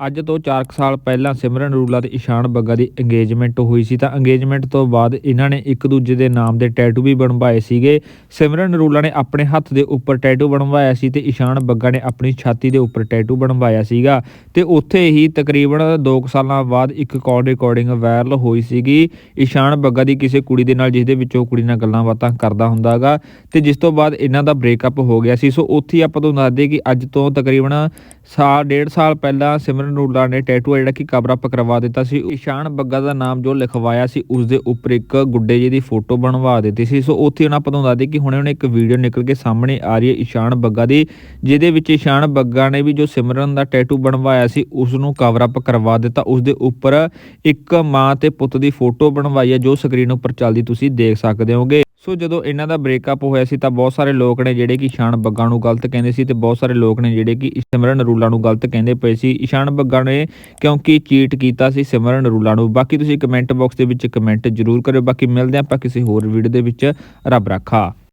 ਅੱਜ ਤੋਂ 4 ਸਾਲ ਪਹਿਲਾਂ ਸਿਮਰਨ ਰੂਲਾ ਤੇ ਇਸ਼ਾਨ ਬੱਗਾ ਦੀ ਇੰਗੇਜਮੈਂਟ ਹੋਈ ਸੀ, ਤਾਂ ਇੰਗੇਜਮੈਂਟ ਤੋਂ ਬਾਅਦ ਇਹਨਾਂ ਨੇ ਇੱਕ ਦੂਜੇ ਦੇ ਨਾਮ ਦੇ ਟੈਟੂ ਵੀ ਬਣਵਾਏ ਸੀਗੇ। ਸਿਮਰਨ ਰੂਲਾ ਨੇ ਆਪਣੇ ਹੱਥ ਦੇ ਉੱਪਰ ਟੈਟੂ ਬਣਵਾਇਆ ਸੀ ਤੇ ਇਸ਼ਾਨ ਬੱਗਾ ਨੇ ਆਪਣੀ ਛਾਤੀ ਦੇ ਉੱਪਰ ਟੈਟੂ ਬਣਵਾਇਆ ਸੀਗਾ। ਤੇ ਉੱਥੇ ਹੀ ਤਕਰੀਬਨ 2 ਸਾਲਾਂ ਬਾਅਦ ਇੱਕ ਕਾਲ ਰਿਕਾਰਡਿੰਗ ਵਾਇਰਲ ਹੋਈ ਸੀਗੀ। ਇਸ਼ਾਨ ਬੱਗਾ ਦੀ ਕਿਸੇ ਕੁੜੀ ਦੇ ਨਾਲ ਜਿਸ ਦੇ ਵਿੱਚ ਕੁੜੀ ਨਾਲ ਗੱਲਾਂ ਬਾਤਾਂ ਕਰਦਾ ਹੁੰਦਾਗਾ ਤੇ ਜਿਸ ਤੋਂ ਬਾਅਦ ਇਹਨਾਂ ਦਾ ਬ੍ਰੇਕਅਪ ਹੋ ਗਿਆ ਸੀ। ਸੋ ਉੱਥੇ ਹੀ ਆਪਾਂ ਤੁਹਾਨੂੰ ਦੱਸਦੇ ਕਿ ਅੱਜ ਤੋਂ ਤਕਰੀਬਨ ਸਾਲ ਡੇਢ ਸਾਲ ਪਹਿਲਾਂ ਸਿਮਰਨ ਰੂਲਾ ਨੇ ਟੈਟੂ ਜਿਹੜਾ ਕਿ ਕਵਰ ਅਪ ਕਰਵਾ ਦਿੱਤਾ ਸੀ। ਇਸ਼ਾਨ ਬੱਗਾ ਦਾ ਨਾਮ ਜੋ ਲਿਖਵਾਇਆ ਸੀ, ਉਸ ਦੇ ਉੱਪਰ ਇੱਕ ਗੁੱਡੇ ਜੀ ਦੀ ਫੋਟੋ ਬਣਵਾ ਦਿੱਤੀ ਸੀ। ਸੋ ਉੱਥੇ ਉਹਨਾਂ ਆਪਾਂ ਤੁਹਾਨੂੰ ਦੱਸਦੇ ਕਿ ਹੁਣੇ ਉਹਨੇ ਇੱਕ ਵੀਡੀਓ ਨਿਕਲ ਕੇ ਸਾਹਮਣੇ ਆ ਰਹੀ ਹੈ ਇਸ਼ਾਨ ਬੱਗਾ ਦੀ, ਜਿਹਦੇ ਵਿੱਚ ਇਸ਼ਾਨ ਬੱਗਾ ਨੇ ਵੀ ਜੋ ਸਿਮਰਨ ਦਾ ਟੈਟੂ ਬਣਵਾਇਆ ਸੀ ਉਸ ਨੂੰ ਕਵਰ ਅਪ ਕਰਵਾ ਦਿੱਤਾ। ਉਸ ਦੇ ਉੱਪਰ ਇੱਕ ਮਾਂ ਤੇ ਪੁੱਤ ਦੀ ਫੋਟੋ ਬਣਵਾਈ ਹੈ, ਜੋ ਸਕਰੀਨ ਉੱਪਰ ਚੱਲਦੀ ਤੁਸੀਂ ਦੇਖ ਸਕਦੇ ਹੋਗੇ। ਸੋ ਜਦੋਂ ਇਹਨਾਂ ਦਾ ਬ੍ਰੇਕਅਪ ਹੋਇਆ ਸੀ ਤਾਂ ਬਹੁਤ ਸਾਰੇ ਲੋਕ ਨੇ ਜਿਹੜੇ ਕਿ ਇਸ਼ਾਨ ਬੱਗਾ ਨੂੰ ਗਲਤ ਕਹਿੰਦੇ ਸੀ ਤੇ ਬਹੁਤ ਸਾਰੇ ਲੋਕ ਨੇ ਜਿਹੜੇ ਕਿ ਸਿਮਰਨ ਰੂਲਾ ਨੂੰ ਗਲਤ ਕਹਿੰਦੇ ਪਏ ਸੀ। ਇਸ਼ਾਨ ਬੱਗਾ ਨੇ ਕਿਉਂਕਿ ਚੀਟ ਕੀਤਾ ਸੀ ਸਿਮਰਨ ਰੂਲਾ ਨੂੰ। ਬਾਕੀ ਤੁਸੀਂ ਕਮੈਂਟ ਬਾਕਸ ਦੇ ਵਿੱਚ ਕਮੈਂਟ ਜ਼ਰੂਰ ਕਰਿਓ। ਬਾਕੀ ਮਿਲਦੇ ਆਪਾਂ ਕਿਸੇ ਹੋਰ ਵੀਡੀਓ ਦੇ ਵਿੱਚ। ਰੱਬ ਰੱਖਾ।